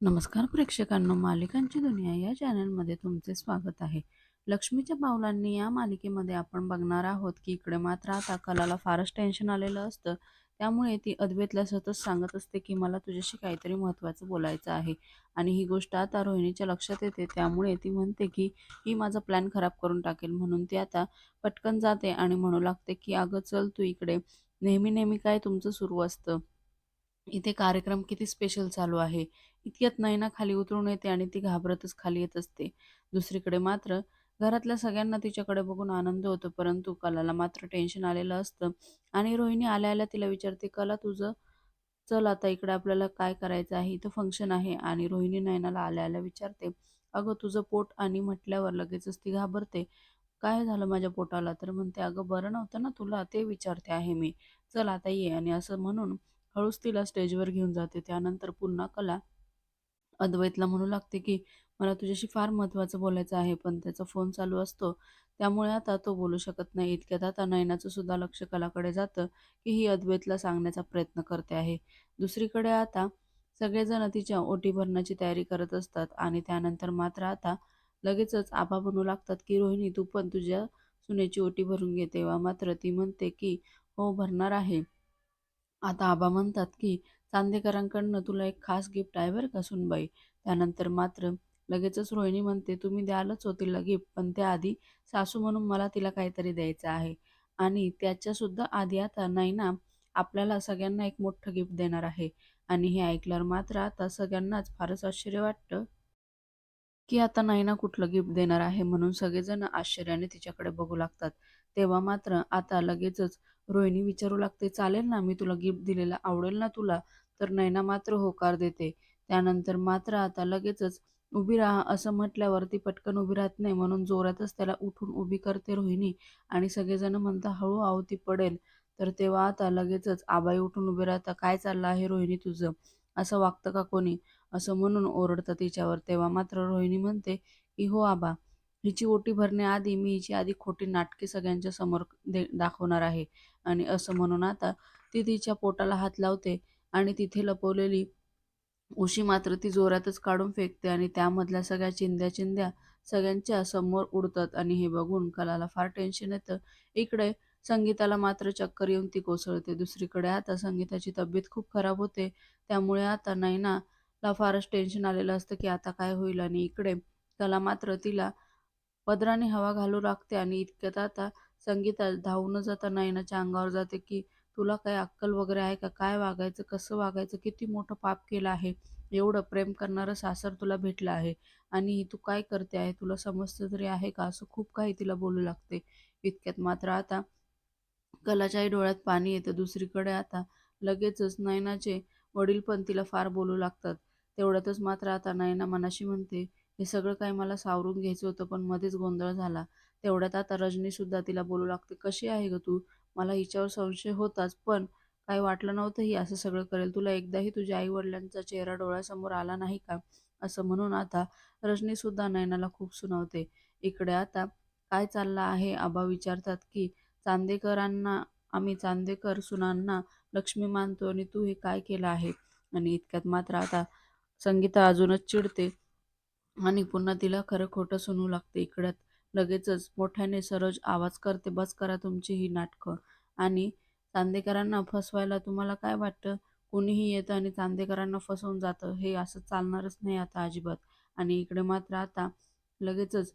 नमस्कार प्रेक्षकांनो मालिकांची दुनिया या चॅनलमध्ये तुमचे स्वागत आहे. लक्ष्मीच्या पावलांनी या मालिकेमध्ये आपण बघणार आहोत की इकडे मात्र आता कलाला फारच टेन्शन आलेलं असतं. त्यामुळे ती अद्वैतला सतत सांगत असते की मला तुझ्याशी काहीतरी महत्त्वाचं बोलायचं आहे आणि ही गोष्ट आता रोहिणीच्या लक्षात येते. त्यामुळे ती म्हणते की ही माझा प्लॅन खराब करून टाकेल. म्हणून ती आता पटकन जाते आणि म्हणू लागते की अगं चल तू इकडे. नेहमी नेहमी काय तुमचं सुरू असतं. इथे कार्यक्रम किती स्पेशल चालू आहे? इतक्यात नैना खाली उतरून येते आणि ती घाबरतच खाली येत असते. दुसरीकडे मात्र घरातल्या सगळ्यांना तिच्याकडे बघून आनंद होतो परंतु कलाला मात्र टेन्शन आलेलं असतं. आणि रोहिणी आल्या आल्या तिला विचारते कला तुझं चल आता इकडे आपल्याला काय करायचं आहे? इथं फंक्शन आहे. आणि रोहिणी नयनाला आल्या आल्या विचारते अगं तुझं पोट आणि म्हटल्यावर लगेचच ती घाबरते. काय झालं माझ्या पोटाला? तर म्हणते अगं बरं नव्हतं ना तुला? ते विचारते आहे मी. चल आता ये. आणि असं म्हणून हळूच तिला स्टेजवर घेऊन जाते. त्यानंतर पुन्हा कला अद्वैतला म्हणू लागते की मला तुझ्याशी फार महत्त्वाचं बोलायचं आहे पण त्याचा फोन चालू असतो. त्यामुळे आता तो बोलू शकत नाही. इतक्यात आता नयनाचं सुद्धा लक्ष कलाकडे जातं की ही अद्वैतला सांगण्याचा प्रयत्न करते आहे. दुसरीकडे आता सगळेजण तिच्या ओटी भरण्याची तयारी करत असतात आणि त्यानंतर मात्र आता लगेचच आबा म्हणू लागतात की रोहिणी तू पण तुझ्या सुनेची ओटी भरून घे तेव्हा मात्र ती म्हणते की हो भरणार आहे. आता आबा म्हणतात की चांदेकरांकडनं तुला एक खास गिफ्ट आहे बरं का सुनबाई. त्यानंतर मात्र लगेचच रोहिणी म्हणते तुम्ही द्यालच हो तिला गिफ्ट पण त्याआधी सासू म्हणून मला तिला काहीतरी द्यायचं आहे. आणि त्याच्यासुद्धा आधी आता नैना आपल्याला सगळ्यांना एक मोठं गिफ्ट देणार आहे. आणि हे ऐकल्यावर मात्र आता सगळ्यांनाच फारच आश्चर्य वाटतं की आता नैना कुठलं गिफ्ट देणार आहे म्हणून सगळेजण आश्चर्याने तिच्याकडे बघू लागतात. तेव्हा मात्र आता लगेचच रोहिणी विचारू लागते चालेल ना मी तुला गिफ्ट दिलेलं आवडेल ना तुला तर नैना मात्र होकार देते. त्यानंतर मात्र आता लगेचच उभी राहा. असं म्हटल्यावर ती पटकन उभी राहत नाही म्हणून जोरातच त्याला उठून उभी करते रोहिणी आणि सगळेजण म्हणता हळू आहो ती पडेल. तर तेव्हा आता लगेचच आबाई उठून उभी राहता काय चाललं आहे रोहिणी तुझं? असं वागतं का कोणी? असं म्हणून ओरडतं तिच्यावर. तेव्हा मात्र रोहिणी म्हणते की हो आबा हिची ओटी भरण्याआधी मी हिची आधी खोटी नाटके सगळ्यांच्या समोर दे दाखवणार आहे. आणि असं म्हणून आता ती तिच्या पोटाला हात लावते आणि तिथे लपवलेली उशी मात्र ती जोरातच काढून फेकते आणि त्यामधल्या सगळ्या चिंध्या चिंध्या सगळ्यांच्या समोर उडतात. आणि हे बघून कलाला फार टेन्शन येतं. इकडे संगीताला मात्र चक्कर येऊन ती कोसळते. दुसरीकडे आता संगीताची तब्येत खूप खराब होते. त्यामुळे आता नैनाला फारच टेन्शन आलेलं असतं की आता काय होईल. आणि इकडे कला मात्र तिला पदराने हवा घालू लागते आणि इतक्यात आता संगीता धावून जाता नयनाच्या अंगावर जाते की तुला काय अक्कल वगैरे आहे का? काय वागायचं? कसं वागायचं? किती मोठं पाप केलं आहे? एवढं प्रेम करणारं सासर तुला भेटलं आहे आणि तू काय करते आहे? तुला समजतं तरी आहे का? असं खूप काही तिला बोलू लागते. इतक्यात मात्र आता कलाच्याही डोळ्यात पाणी येतं. दुसरीकडे आता लगेचच नयनाचे वडील पण तिला फार बोलू लागतात. तेवढ्यातच मात्र आता नयना मनाशी म्हणते हे सगळं काही मला सावरून घ्यायचं होतं पण मध्येच गोंधळ झाला. तेवढ्यात आता रजनीसुद्धा तिला बोलू लागते कशी आहे ग तू? मला हिच्यावर संशय होताच पण काही वाटलं नव्हतं ही असं सगळं करेल. तुला एकदाही तुझ्या आईवडिलांचा चेहरा डोळ्यासमोर आला नाही का? असं म्हणून आता रजनीसुद्धा नयनाला खूप सुनावते. इकडे आता काय चाललं आहे? आबा विचारतात की चांदेकरांना आम्ही चांदेकर सुनांना लक्ष्मी मानतो आणि तू हे काय केलं आहे? आणि इतक्यात मात्र आता संगीता अजूनच चिडते. आणि पुन्हा तिला खरं खोटं सुनू लागते इकड्यात लगेचच मोठ्याने सरोज आवाज करते बस करा तुमची ही नाटकं. आणि चांदेकरांना फसवायला तुम्हाला काय वाटतं? कोणीही येतं आणि चांदेकरांना फसवून जातं हे असं चालणारच नाही आता अजिबात. आणि इकडे मात्र आता लगेचच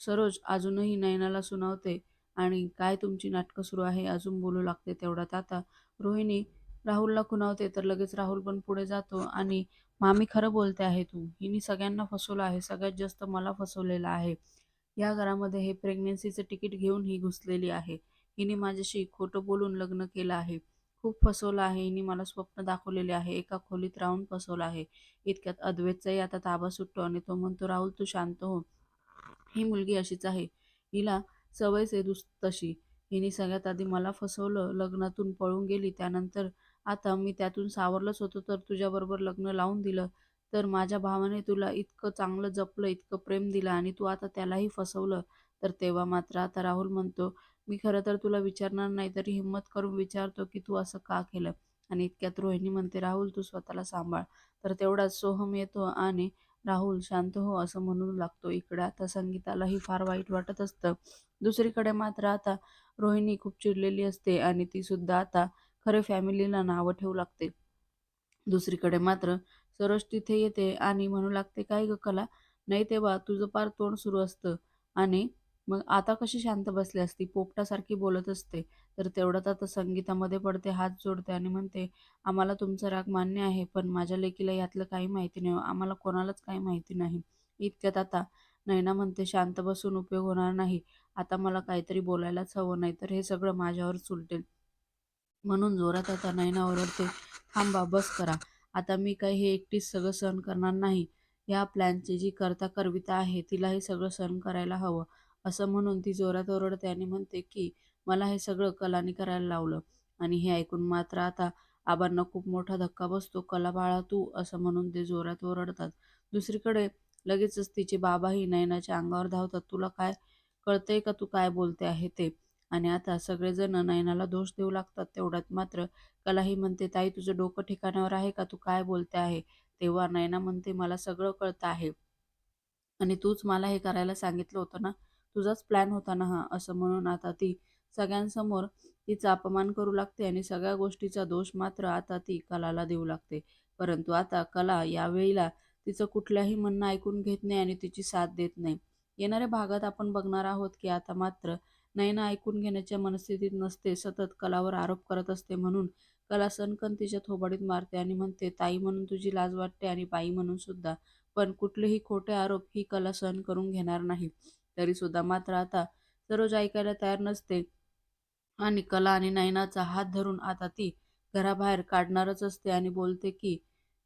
सरोज अजूनही नयनाला सुनावते. आणि काय तुमची नाटकं सुरू आहे? अजून बोलू लागते तेवढ्यात आता. रोहिणी राहुलला खुणावते तर लगेच राहुल पण पुढे जातो आणि मामी खरं बोलते आहे तू. हिने सगळ्यांना फसवलं आहे. सगळ्यात जास्त मला फसवलेलं आहे. या घरामध्ये हे प्रेग्नेन्सीचं तिकीट घेऊन ही घुसलेली आहे. हिने माझ्याशी खोटं बोलून लग्न केलं आहे. खूप फसवलं आहे. हिने मला स्वप्न दाखवलेले आहे. एका खोलीत राहून फसवलं आहे. इतक्यात अद्वैतचाही आता ताबा सुटतो आणि तो म्हणतो राहुल तू शांत हो. ही मुलगी अशीच आहे. हिला सवयच आहे दुस तशी. हिने सगळ्यात आधी मला फसवलं. लग्नातून पळून गेली. त्यानंतर आता मी त्यातून सावरलंच होतो तर तुझ्याबरोबर लग्न लावून दिलं. तर माझ्या भावाने तुला इतकं चांगलं जपलं इतकं प्रेम दिलं आणि तू आता त्यालाही फसवलं. तर तेव्हा मात्र आता राहुल म्हणतो मी खरं तर तुला विचारणार नाही तरी हिंमत करून विचारतो की तू असं का केलं? आणि इतक्यात रोहिणी म्हणते राहुल तू स्वतःला सांभाळ. तर तेवढाच सोहम येतो आणि राहुल शांत हो असं म्हणू लागतो. इकडे आता संगीतालाही फार वाईट वाटत असतं. दुसरीकडे मात्र आता रोहिणी खूप चिडलेली असते आणि ती सुद्धा आता खरे फॅमिलीला नावं ठेवू लागते. दुसरीकडे मात्र सरोज तिथे येते आणि म्हणू लागते काय ग कला? नाही तेव्हा तुझं पार तोंड सुरू असतं. आणि मग आता कशी शांत बसली असती? पोपटासारखी बोलत असते. तर तेवढ्यात आता संगीतामध्ये पडते हात जोडते आणि म्हणते आम्हाला तुमचा राग मान्य आहे पण माझ्या लेकीला यातलं काही माहिती नाही. आम्हाला कोणालाच काही माहिती नाही. इतक्यात आता नैना म्हणते शांत बसून उपयोग होणार नाही. आता मला काहीतरी बोलायलाच हवं नाही तर हे सगळं माझ्यावर चुलटेल म्हणून जोरात आता नैना ओरडते. थांबा बस करा. आता मी काही हे एकटीच सगळं सहन करणार नाही. या प्लॅनची जी करता करविता आहे तिला हे सगळं सहन करायला हवं. असं म्हणून ती जोरात ओरडते आणि म्हणते की मला हे सगळं कलानी करायला लावलं. आणि हे ऐकून मात्र आता आबांना खूप मोठा धक्का बसतो. कला बाळा तू असं म्हणून ते जोरात ओरडतात. दुसरीकडे लगेचच तिचे बाबाही नयनाच्या अंगावर धावतात. तुला काय कळतंय का तू काय बोलते आहे ते? आणि आता सगळेजण नयनाला दोष देऊ लागतात तेवढ्यात मात्र कलाही म्हणते ताई तुझं डोकं ठिकाणावर आहे का? तू काय बोलते आहे? तेव्हा नयना म्हणते मला सगळं कळतं आहे. आणि तूच मला हे करायला सांगितलं होतं ना? तुझाच प्लॅन होता ना हा? असं म्हणून आता ती सगळ्यांसमोर तिचा अपमान करू लागते आणि सगळ्या गोष्टीचा दोष मात्र आता ती कलाला देऊ लागते. परंतु आता कला यावेळीला तिचं कुठल्याही म्हणणं ऐकून घेत नाही आणि तिची साथ देत नाही. येणाऱ्या भागात आपण बघणार आहोत की आता मात्र नयना ऐकून घेण्याच्या मनस्थितीत नसते सतत कलावर आरोप करत असते म्हणून कला सनकन तिच्या थोबाडीत मारते आणि म्हणते ताई म्हणून तुझी लाज वाटते आणि बाई म्हणून सुद्धा. पण कुठलेही खोटे आरोप ही कला सहन करून घेणार नाही. तरी सुद्धा मात्र आता सरोज ऐकायला तयार नसते आणि कला आणि नयनाचा हात धरून आता ती घराबाहेर काढणारच असते आणि बोलते की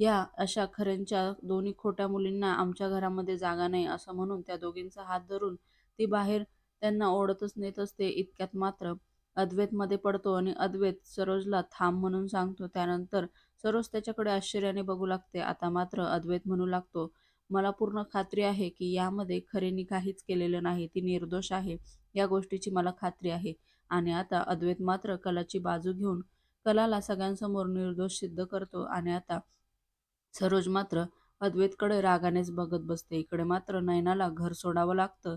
या अशा खऱ्यांच्या दोन्ही खोट्या मुलींना आमच्या घरामध्ये जागा नाही असं म्हणून त्या दोघींचा हात धरून ती बाहेर त्यांना ओढतच नेत असते इतक्यात मात्र अद्वैतमध्ये पडतो आणि अद्वैत सरोजला थांब म्हणून सांगतो. त्यानंतर सरोज त्याच्याकडे आश्चर्याने बघू लागते. आता मात्र अद्वैत म्हणू लागतो मला पूर्ण खात्री आहे की यामध्ये खरेनी काहीच केलेलं नाही. ती निर्दोष आहे. या गोष्टीची मला खात्री आहे. आणि आता अद्वैत मात्र कलाची बाजू घेऊन कलाला सगळ्यांसमोर निर्दोष सिद्ध करतो आणि आता सरोज मात्र अद्वैतकडे रागानेच बघत बसते. इकडे मात्र नयनाला घर सोडावं लागतं.